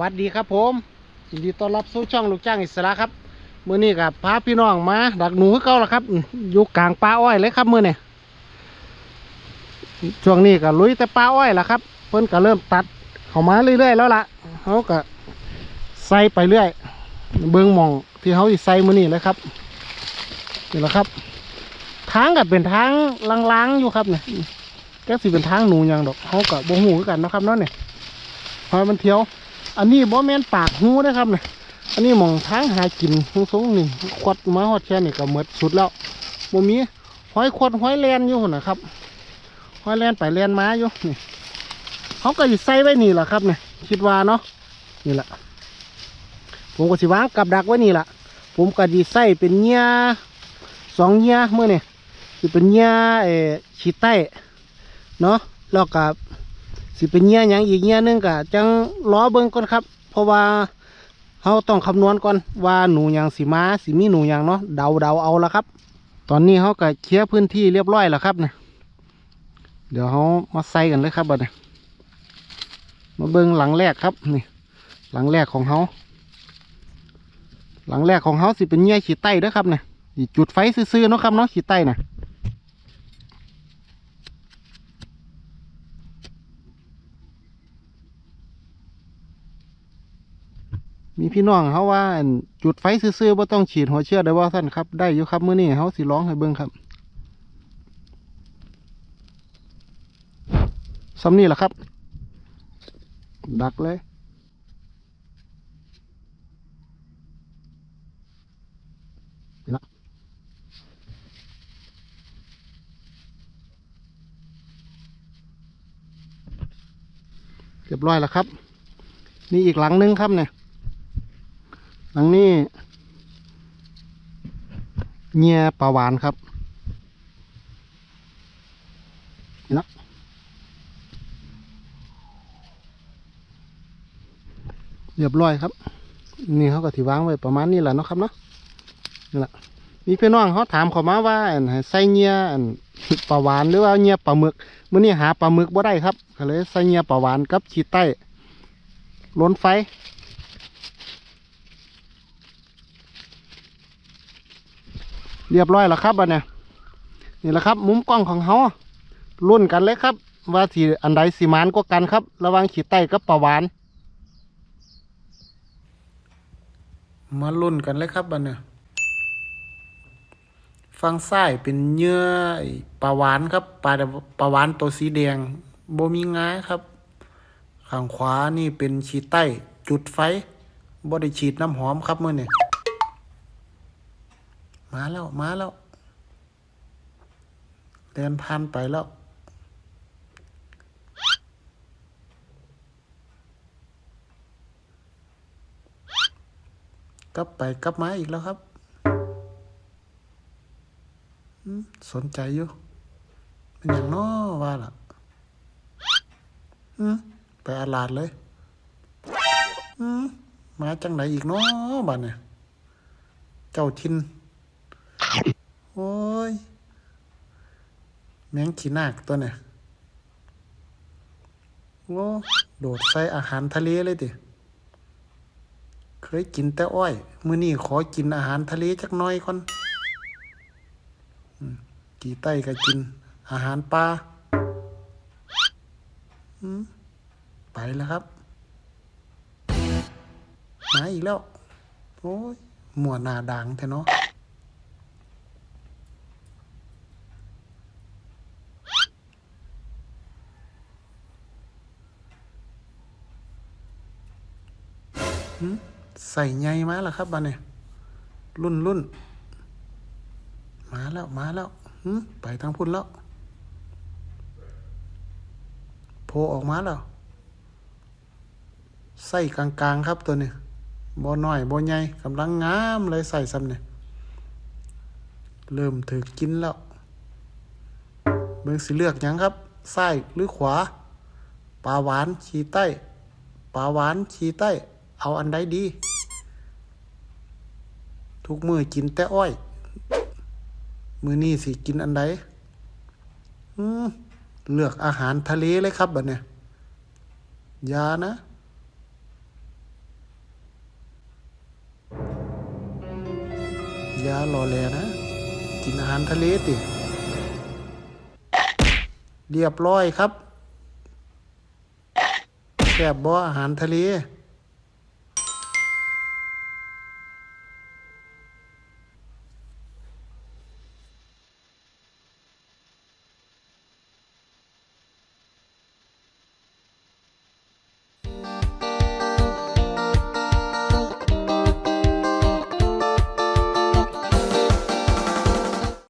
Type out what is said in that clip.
วัสดีครับผมยินดีต้อนรับสู่ช่องลูกจ้างอิสระครับมื้อนี้กับพาพี่น้องมา ดักหนูเก่าแล้วครับอยู่กลางป่าอ้อยเลยครับมื้อนี้ช่วงนี้ก็ลุยแต่ป่าอ้อยแล้วครับ เพิ่นก็เริ่มตัดเข้ามาเรื่อยๆแล้วล่ะเขาก็ใส่ไปเรื่อย เบิ่งมองที่เขาใส่มื้อนี้เลยครับนี่แหละครับ ทางก็เป็นทางล้างๆอยู่ครับเนี่ยก็สิเป็นทางหนูยังดอกเขาก็บ่ฮู้คือกันนะครับเนาะเนี่ยพอมันเที่ยว อันนี้บ่แม่นปากหูนะครับเนี่ยอันนี้หมองทางหากินหูทรงนี่ขวดมาฮอดแค่นี่ก็หมดสุดแล้วบ่มีหอยขวดหอยแลนอยู่หั่นะครับหอยแลนไปแลนมาอยู่นี่เขาก็สิใส่ไว้นี่แหละครับเนี่ยคิดว่าเนาะนี่แหละผมก็สิวางกับดักไว้นี่แหละผมก็สิใส่เป็นเหยื่อสองเหยื่อมื้อนี่สิเป็นเหยื่อเอ่อฉีดใต้เนาะแล้วก็ สิเป็นเงี้ยหยังอีกเงี้ยหนึงก็จังล้อเบิ่งก่อนครับ เพราะว่าเราต้องคำนวณก่อนว่าหนูหยังสิมาสิมีหนูหยังเนาะเดาเดาเอาละครับ ตอนนี้เขาก็เคลียร์พื้นที่เรียบร้อยแล้วครับเนี่ยเดี๋ยวเขามาใส่กันเลยครับบัดเนี้มาเบิ่งหลังแรกครับนี่ หลังแรกของเขาหลังแรกของเขาสิเป็นเงี้ยขีดไต้ด้อครับเนี่ยจุดไฟซื่อๆเนาะครับเนาะขีดไต้น่ะ มีพี่น้องเขาว่าจุดไฟซื่อๆว่าต้องฉีดหัวเชื้อได้ว่าท่านครับ ได้อยู่ครับเมื้อนี้เขาสิร้องให้เบิ่งครับสำนี่แหละครับ ดักเลยนะเรียบร้อยแล้วครับ นี่อีกหลังนึงครับเนี่ย หลังนี้เงียปลาหวานครับนี่นะเรียบร้อยครับ นี่เขาก็ถือวางไว้ประมาณนี้แหละเนาะครับเนาะนี่แหละมีพี่น้องเขาถามเขามาว่าใส่เงียปลาหวานหรือว่าเงียปลาหมึกเมื้อนี้หาปลาหมึกบ่ได้ครับก็เลยใส่เงียปลาหวานกับขีดใต้ล้นไฟ เรียบร้อยแล้วครับอันเนี้ยนี่แหละครับ มุมกล้องของเขารุ่นกันเลยครับ ว่าสีอันใดสีมานก็กันครับ ระวังขีดไต้กับปลาหวานมารุ่นกันเลยครับอันเนี้ยฟังซ้เป็นเนื้อปลาหวานครับปลาปลาหวานตัวสีแดงโบมีงาครับข้างขวานี่เป็นขีดไต้จุดไฟบ่ได้ฉีดน้ำหอมครับเมื่อนี่ มาแล้ว มาแล้ว เดินผ่านไปแล้ว กลับไปกลับมาอีกแล้วครับ สนใจอยู่เป็นอย่างน้อว่าล่ะไปอาลาดเลยมมาจังไหนอีกน้อบ้านเนี่ย เจ้าทิน โอ้ย แมงขีนาคตัวเนี่ยโอ้โดดใส่อาหารทะเลเลยติเคยกินแต่อ้อย มื้อนี้ขอกินอาหารทะเลจักหน่อยก่อนกี่ไต้ก็กิน อาหารปลาไปแล้วครับ มาอีกแล้ว โอ้ยหมวหนาดังแท้เนาะ ใส่ใหญ่มาแล้วครับบ้านเนี่ยรุ่นรุ่นมาแล้วมาแล้วไปทางพุ่นแล้วโผล่ออกมาแล้วใส่กลางๆครับตัวนี้บ่น้อยบ่ใหญ่กำลังงามเลยใส่ซ้ำเนี่ยเริ่มถือกินแล้วเบิ่งสิเลือกหยังครับซ้ายหรือขวาปลาหวานขีใต้ปลาหวานขีใต้ เอาอันใดดี ทุกมือกินแต่อ้อย มือนี่สิกินอันใดเลือกอาหารทะเลเลยครับบัดเนี่ยยานะ ยาหล่อแลนะ กินอาหารทะเลติ เรียบร้อยครับแคบบ่ออาหารทะเล